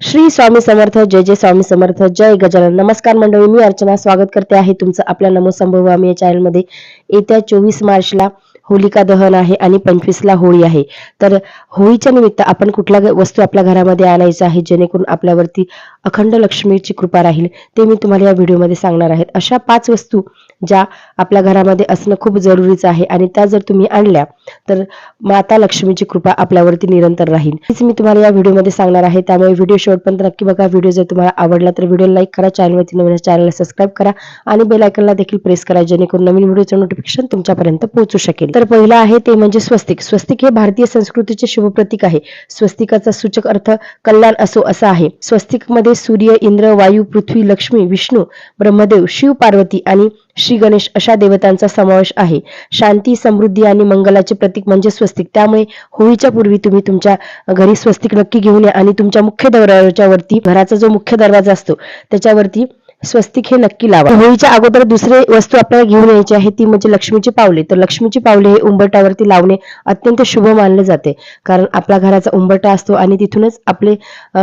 श्री स्वामी समर्थ जय जय स्वामी समर्थ जय गजानन. नमस्कार मंडळी मी अर्चना स्वागत करते आहे तुमचं आपल्या नमो आम्ही या चॅनलमध्ये येत्या चोवीस मार्चला होलिका दहन आहे आणि पंचवीसला होळी आहे. तर होळीच्या निमित्त आपण कुठल्या वस्तू आपल्या घरामध्ये आणायचं आहे जेणेकरून आपल्यावरती अखंड लक्ष्मीची कृपा राहील ते मी तुम्हाला या व्हिडिओमध्ये सांगणार आहे. अशा पाच वस्तू ज्या आपल्या घरामध्ये असणं खूप जरुरीचं आहे आणि त्या जर तुम्ही आणल्या तर माता लक्ष्मीची कृपा आपल्यावरती निरंतर राहील. हेच मी तुम्हाला या व्हिडिओमध्ये सांगणार आहे. त्यामुळे व्हिडिओ शेवटपर्यंत नक्की बघा. व्हिडिओ जर तुम्हाला आवडला तर व्हिडिओ लाईक करा. चॅनलवरती नवीन चॅनलला सबस्क्राईब करा आणि बेलायकनला देखील प्रेस करा जेणेकरून नवीन व्हिडिओचं नोटिफिकेशन तुमच्यापर्यंत पोहोचू शकेल. तर पहिलं आहे ते म्हणजे स्वस्तिक. स्वस्तिक हे भारतीय संस्कृतीचे शुभ प्रतीक आहे. स्वस्तिकाचा सूचक अर्थ कल्याण असो असा आहे. स्वस्तिकमध्ये सूर्य इंद्र वायू पृथ्वी लक्ष्मी विष्णू ब्रह्मदेव शिव पार्वती आणि श्री गणेश अशा देवतांचा समावेश आहे. शांती समृद्धी आणि मंगलाचे प्रतीक म्हणजे स्वस्तिक. त्यामुळे होळीच्या पूर्वी तुम्ही तुमच्या घरी स्वस्तिक नक्की घेऊन या आणि तुमच्या मुख्य दरवाजावरती घराचा जो मुख्य दरवाजा असतो त्याच्यावरती स्वस्तिक हे नक्की लावा. होळीच्या अगोदर दुसरी वस्तू आपल्याला घेऊन यायची आहे ती म्हणजे लक्ष्मीची पावले. तर लक्ष्मीची पावले हे उंबरट्यावरती लावणे अत्यंत शुभ मानले जाते. कारण आपल्या घराचा उंबरटा असतो आणि तिथूनच आपले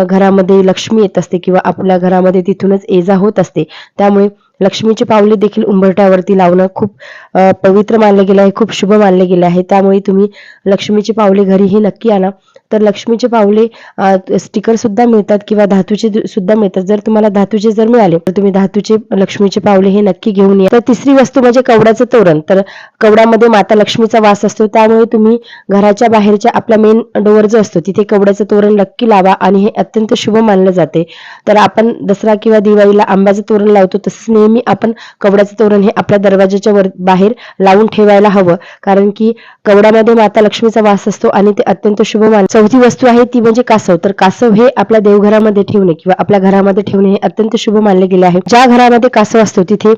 घरामध्ये लक्ष्मी येत असते किंवा आपल्या घरामध्ये तिथूनच ये जा होत असते. त्यामुळे लक्ष्मीची पावले देखील उंबरठ्यावरती लावणं खूप पवित्र मानले गेलं आहे खूप शुभ मानले गेले आहे. त्यामुळे तुम्ही लक्ष्मीची पावले घरीही नक्की आणा. तर लक्ष्मीचे पावले स्टिकर सुद्धा मिळतात किंवा धातूचे सुद्धा मिळतात. जर तुम्हाला धातूचे जर मिळाले तर तुम्ही धातूचे लक्ष्मीचे पावले हे नक्की घेऊन या. तर तिसरी वस्तू म्हणजे कवड्याचं तोरण. तर कवड्यामध्ये माता लक्ष्मीचा वास असतो. त्यामुळे तुम्ही घराच्या बाहेरच्या आपला मेन डोअर जो असतो तिथे कवड्याचं तोरण नक्की लावा आणि हे अत्यंत शुभ मानलं जाते. तर आपण दसरा किंवा दिवाळीला आंब्याचं तोरण लावतो तसंच नेहमी आपण कवड्याचं तोरण हे आपल्या दरवाजाच्या वर बाहेर लावून ठेवायला हवं. कारण की कवड्यामध्ये माता लक्ष्मीचा वास असतो आणि ते अत्यंत शुभ मान चौथी वस्तू आहे ती म्हणजे कासव. तर कासव हे आपल्या देवघरामध्ये ठेवणे किंवा आपल्या घरामध्ये ठेवणे हे अत्यंत शुभ मानले गेले आहे. ज्या घरामध्ये कासव असतो तिथे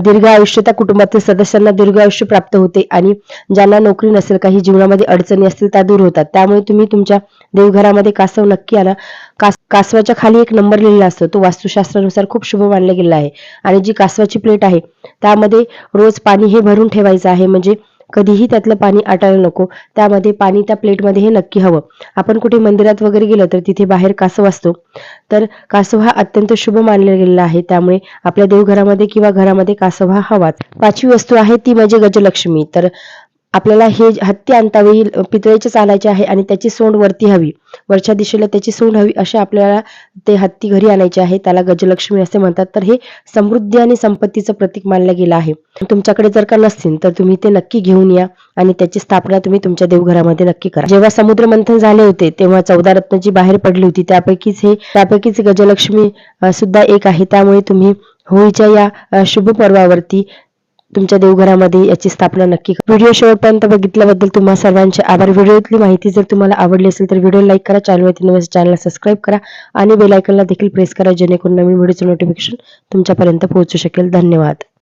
दीर्घ आयुष्य त्या कुटुंबातील सदस्यांना दीर्घ आयुष्य प्राप्त होते आणि ज्यांना नोकरी नसेल काही जीवनामध्ये अडचणी असतील त्या दूर होतात. त्यामुळे तुम्ही तुमच्या देवघरामध्ये कासव नक्की आणा कास कासवाच्या खाली एक नंबर लिहिलेला असतो. तो वास्तुशास्त्रानुसार खूप शुभ मानला गेला आहे. आणि जी कासवाची प्लेट आहे त्यामध्ये रोज पाणी हे भरून ठेवायचं आहे. म्हणजे कधीही त्यातलं पाणी आटायला नको. त्यामध्ये पाणी त्या प्लेटमध्ये हे नक्की हवं. आपण कुठे मंदिरात वगैरे गेलं तर तिथे बाहेर कासव असतो. तर कासव हा अत्यंत शुभ मानला गेलेला आहे. त्यामुळे आपल्या देवघरामध्ये किंवा घरामध्ये कासव हा हवाच. पाचवी वस्तू आहे ती म्हणजे गजलक्ष्मी. तर आपल्याला हे हत्ती आणतावेळी पितळेचे चालायचे आहे आणि त्याची सोंड वरती हवी. वरच्या दिशेला त्याची सोंड हवी असे आपल्याला ते हत्ती घरी आणायचे आहे. त्याला गजलक्ष्मी असे म्हणतात. तर हे समृद्धी आणि संपत्तीचं प्रतीक मानलं गेलं आहे. तुमच्याकडे जर का नसतील तर तुम्ही ते नक्की घेऊन या आणि त्याची स्थापना तुम्ही तुमच्या देवघरामध्ये नक्की करा. जेव्हा समुद्र मंथन झाले होते तेव्हा चौदा रत्न जी बाहेर पडली होती. त्यापैकीच हे त्यापैकीच गजलक्ष्मी सुद्धा एक आहे. त्यामुळे तुम्ही होळीच्या या शुभ पर्वावरती तुमच्या देवघरामध्ये याची स्थापना नक्की व्हिडिओ शेवटपर्यंत बघितल्याबद्दल तुम्हा सर्वांचे आभार. व्हिडिओतली माहिती जर तुम्हाला आवडली असेल तर व्हिडिओ लाईक करा चॅनलवरती नवीन चॅनलला सबस्क्राईब करा आणि बेलायकनला देखील प्रेस करा जेणेकरून नवीन व्हिडिओचं नोटिफिकेशन तुमच्यापर्यंत पोहोचू शकेल. धन्यवाद.